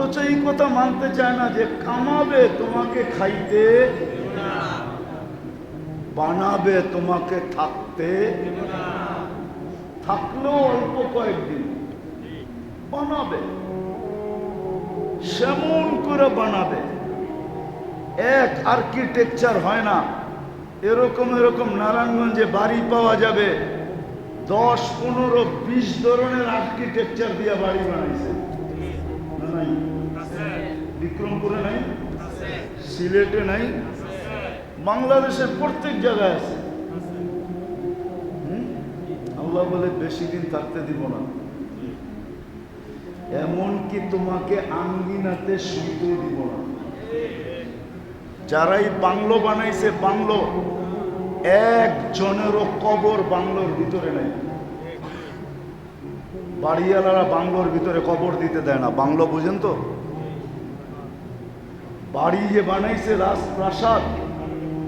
অথচ এই কথা মানতে চায় না যে কামাবে তোমাকে খাইতে, বানাবে তোমাকে থাকতে। থাকলেও অল্প কয়েকদিন বানাবে সেমন করে বানাবে। এক আর্কিটেকচার হয় না। এরকম এরকম নারায়ণগঞ্জে বাড়ি পাওয়া যাবে। দশ, পনেরো, বিশ ধরনের আর্কিটেকচার দিয়ে বাড়ি বানাইছে। বিক্রমপুরে নাই, সিলেটে নাই, বাংলাদেশের প্রত্যেক জায়গায় আছে? আল্লাহ বলে বেশি দিন থাকতে দিব না। এমনকি তোমাকে আঙ্গিনাতে শুইতেও দিব না। যারাই বাংলো বানাইছে, বাংলো, একজনেরও কবর বাংলোর ভিতরে নেই। বাড়িওয়ালারা বাংলোর ভিতরে কবর দিতে দেয় না। বাংলো বুঝেন তো? বাড়ি যে বানাইছে রাজপ্রাসাদ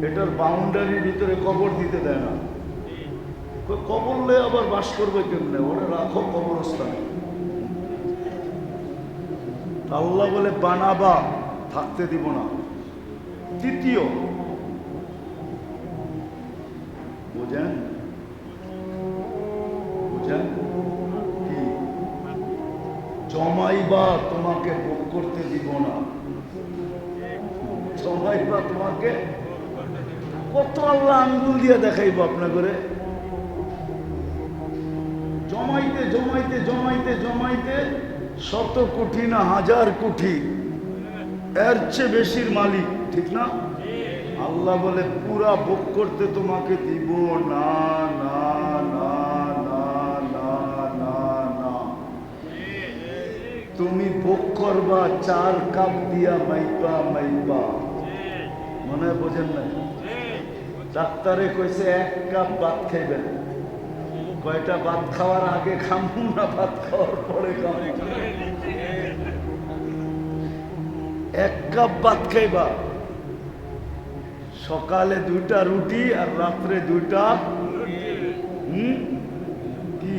এটার বাউন্ডারির ভিতরে কবর দিতে দেয় না। কই কবর লয়ে আবার বাস করবে কেমনে? ওরা রাখো কবরস্থানে। আল্লাহ বলে, বানাবা, থাকতে দিব না। তৃতীয়, বুঝেন? বুঝেন? কি? জমাইবা, তোমাকে ভোগ করতে দিব না। কত আল্লাহ আঙ্গুল দিয়ে দেখাইবো আপনার করে জমাইতে জমাইতে জমাইতে জমাইতে শত কোটি না হাজার কোটি এর চেয়ে বেশির মালিক, ঠিক না? আল্লাহ বলে, পুরা ভোগ করতে তোমাকে দিব। না না না না না না না। তুমি ভোগ করবা, চার কাপ দিয়া মাইপা মাইপা। মনে হয় বোঝেন না ডাক্তারে কইছে এক কাপ ভাত খাইবেন। কয়টা ভাত খাওয়ার আগে খামু না ভাত খাওয়ার পরে খামু? এক কাপ ভাত খাইবা। সকালে দুইটা রুটি আর রাত্রে দুইটা কি?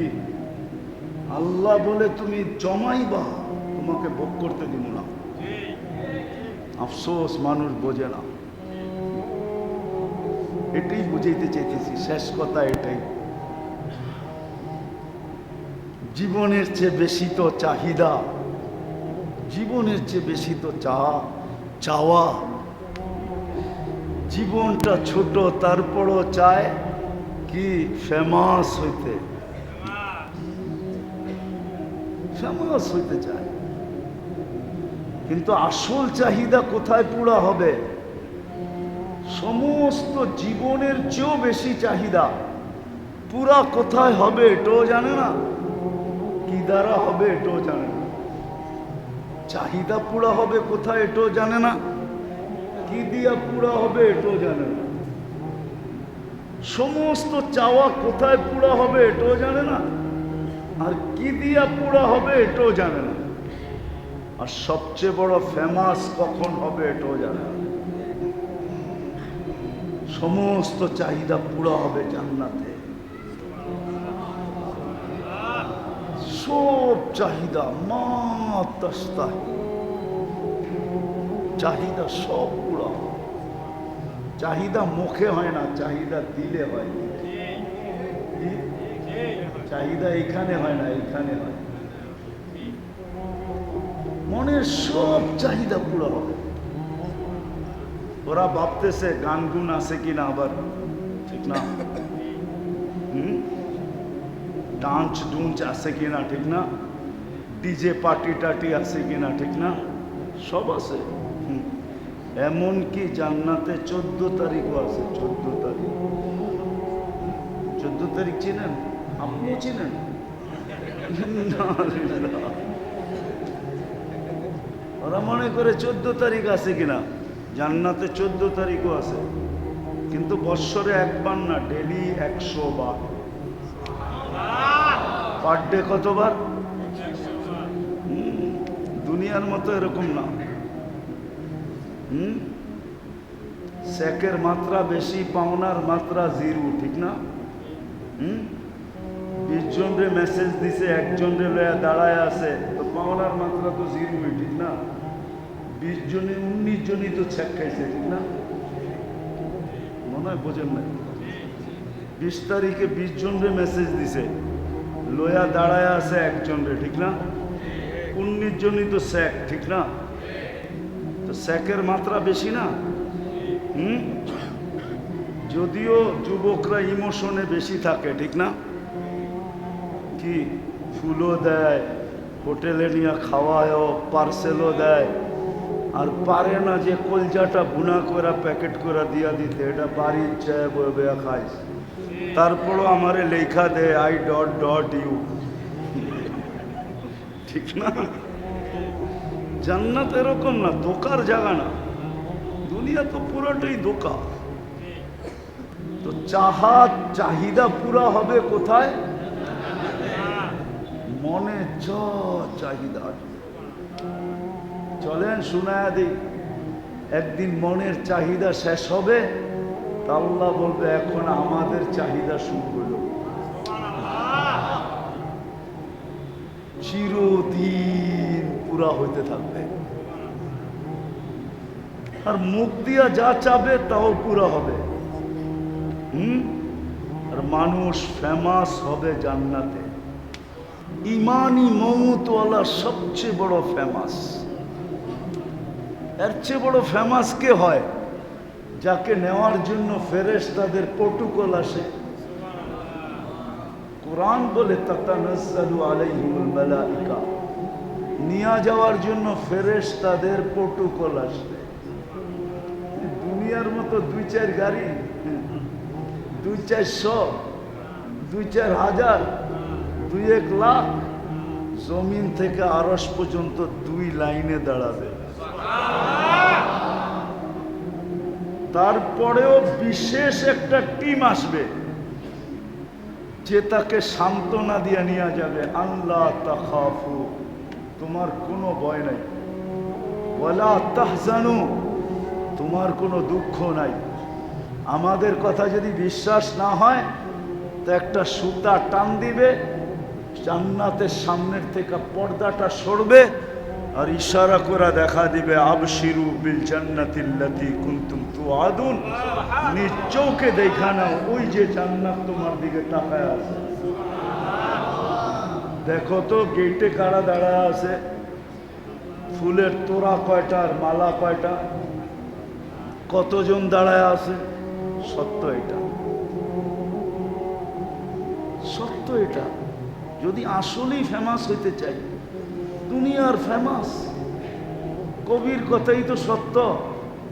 আল্লাহ বলে তুমি জমাইবা, তোমাকে ভোগ করতে দিব না। আফসোস, মানুষ বোঝে না। এটাই বুঝাইতে চাইতেছি, শেষ কথা এটাই। জীবনের চেয়ে বেশি তো চাহিদা, জীবনের চেয়ে বেশি তো চা চাওয়া। জীবনটা ছোট, তারপরও চায় কি ফেমাস হইতে। ফেমাস হইতে চায়। কিন্তু আসল চাহিদা কোথায় পুরা হবে? সমস্ত জীবনের চেয়েও বেশি চাহিদা। পুরা কোথায় হবে এটাও জানে না। কি দ্বারা হবে এটাও জানে না। চাহিদা পুরা হবে কোথায় এটাও জানে না। কি দিয়া পুরা হবে এটাও জানে না। সমস্ত চাওয়া কোথায় পুরা হবে এটাও জানে না। আর কি দিয়া পুরা হবে এটাও জানে না। আর সবচেয়ে বড় ফেমাস কখন হবে এটাও জানে না। সমস্ত চাহিদা পুরা হবে জান্নাতে। সব চাহিদা মা চাহিদা সব পুরা। চাহিদা মুখে হয় না, চাহিদা দিলে হয়। চাহিদা এখানে হয় না, এখানে হয়। মনের সব চাহিদা পুরো হবে। ওরা ভাবতেছে গান গুন আছে কিনা আবার। ঠিক না? হুম? ডান্স ডুঞ্চ আছে কিনা, ঠিক না? ডিজে পার্টি টাটি আছে কিনা, ঠিক না? সব আছে। হুম। এমনকি জান্নাতে চোদ্দ তারিখও আছে, চোদ্দ তারিখ। চোদ্দ তারিখ চিনেন? আপনিও চিনেন। ওরা মনে করে চোদ্দ তারিখ আছে কিনা? জান্নাতে চোদ্দ তারিখও আছে। কিন্তু বৎসরে একবার না, ডেলি একশো বার। পার ডে কতবার? দুনিয়ার মতো এরকম না। স্যাকের মাত্রা বেশি, পাওনার মাত্রা জিরো, ঠিক না? হুম, বিশ জন রে মেসেজ দিছে, একজন রে লয়া দাঁড়ায় আছে, তো পাওনার মাত্রা তো জিরোই, ঠিক না? বিশ জনে, উনিশ জনই তো ছ্যাক খাইছে, ঠিক না? মনে হয় বোঝেন না বিশ তারিখে বিশ জনরে মেসেজ দিছে, লয়া দাঁড়ায় আছে একজন রে, ঠিক না? উনিশ জনই তো স্যাক ঠিক না? তো স্যাকের মাত্রা বেশি না? হুম? যদিও যুবকরা ইমোশনে বেশি থাকে, ঠিক না? কি ফুলও দেয়, হোটেলে নিয়ে খাওয়ায়ও পার্সেলও দেয় আর পারে না যে কলজাটা বুনা করে প্যাকেট করে দিয়া দিতে, এটা বাড়ির চায় বয়ে খাইস। তারপরও আমারে লেখা দে আই ডট ডট ইউ ঠিক না? জান্নাত এরকম না দোকার জায়গা না। দুনিয়া তো পুরোটাই দোকা তো চাহা চাহিদা পুরা হবে কোথায়? মনে চ চাহিদা। চলেন শোনায়া দিই। একদিন মনের চাহিদা শেষ হবে, তা আল্লাহ বলবে, এখন আমাদের চাহিদা শুরু হলো। চিরদিন পুরা হইতে থাকবে। আর মুখ দিয়া যা চাবে, তাও পুরা হবে। হুম? আর মানুষ ফেমাস হবে জান্নাতে। ইমানি মমতওয়ালা সবচেয়ে বড় ফেমাস এর চেয়ে বড় ফেমাস কে হয়? যাকে নেওয়ার জন্য ফেরেশ তাদের প্রটোকল আসে। কোরআন বলে মালাইকা। নিয়ে যাওয়ার জন্য ফেরেশ তাদের প্রটোকল আসে। দুনিয়ার মতো দুই চার গাড়ি, দুই চারশো দুই চার হাজার, দুই এক লাখ, জমিন থেকে আরস পর্যন্ত দুই লাইনে দাঁড়াবে। তারপরেও বিশেষ একটা টিম আসবে যে তাকে সান্ত্বনা দিয়ে নিয়ে যাবে। আল্লাহ তোমার কোনো ভয় নাই। বলা তাহজানু, তোমার কোনো দুঃখ নাই। আমাদের কথা যদি বিশ্বাস না হয়, তো একটা সুতা টান দিবে, জান্নাতের সামনের থেকে পর্দাটা সরবে আর ইশারা করে দেখা দিবে, আবশিরু বিল জান্নাতিল্লাতি কুনতুম তুআদুন। নিজ চৌকে দেখা নাও, ওই যে জান্নাত তোমার দিকে তাকায় আছে। দেখো তো গেটে কারা দাঁড়ায় আছে? ফুলের তোড়া কয়টা আর মালা কয়টা? কতজন দাঁড়ায় আছে? সত্য এটা। সত্য এটা। যদি আসলেই ফেমাস হইতে চাই দুনিয়ার ফেমাস কবির কথাই তো সত্য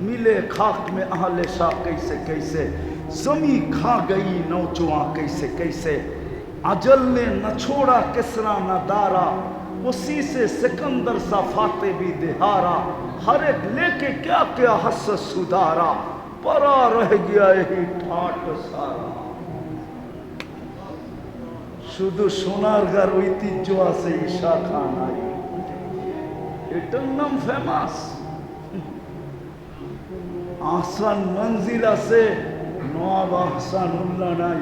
মিলে খাক মে আহলে শাহ कैसे कैसे जमी खा गई नौजुआ कैसे कैसे अजल ने न छोड़ा किसरा न दारा उसी से सिकंदर सा फाते भी दिहारा हर एक लेके क्या क्या हस सुधारा परा रह गया यही ठाट सारा শুধু সোনারগার ঐতিহ্য আছে ঈশা খান নাই এটার নাম ফেমাস আহসান মঞ্জিল আছে নবাব আহসান উল্লাহ নাই।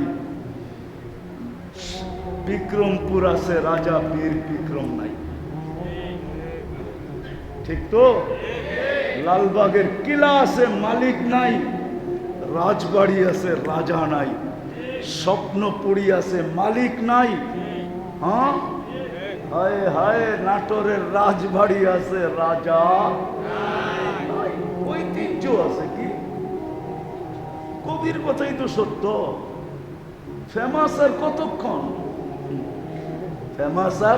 বিক্রমপুর আছে, রাজা বীর বিক্রম নাই। ঠিক তো? লালবাগের কিলা আছে, মালিক নাই। রাজবাড়ি আছে, রাজা নাই। স্বপ্নপুরী আছে, মালিক নাই। হ্যাঁ? হায় হায়, নাটোরের রাজবাড়ি আছে, রাজা। ঐতিহ্য আছে কি? কবির কথাই তো সত্য। ফেমাস আর কতক্ষণ? ফেমাস আর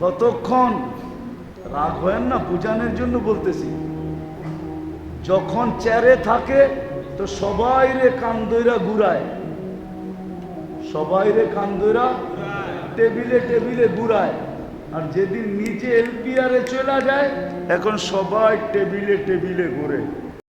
কতক্ষণ? রাগ হয় না? বুঝানোর জন্য বলতেছি। যখন চেয়ারে থাকে, তো সবাই রে কান্দইরা ঘুরায়। সবাই রে কান্দইরা টেবিলে টেবিলে ঘুরায়। আর যেদিন নিচে এলপিআরে চলে যায় এখন সবাই টেবিলে টেবিলে ঘুরে।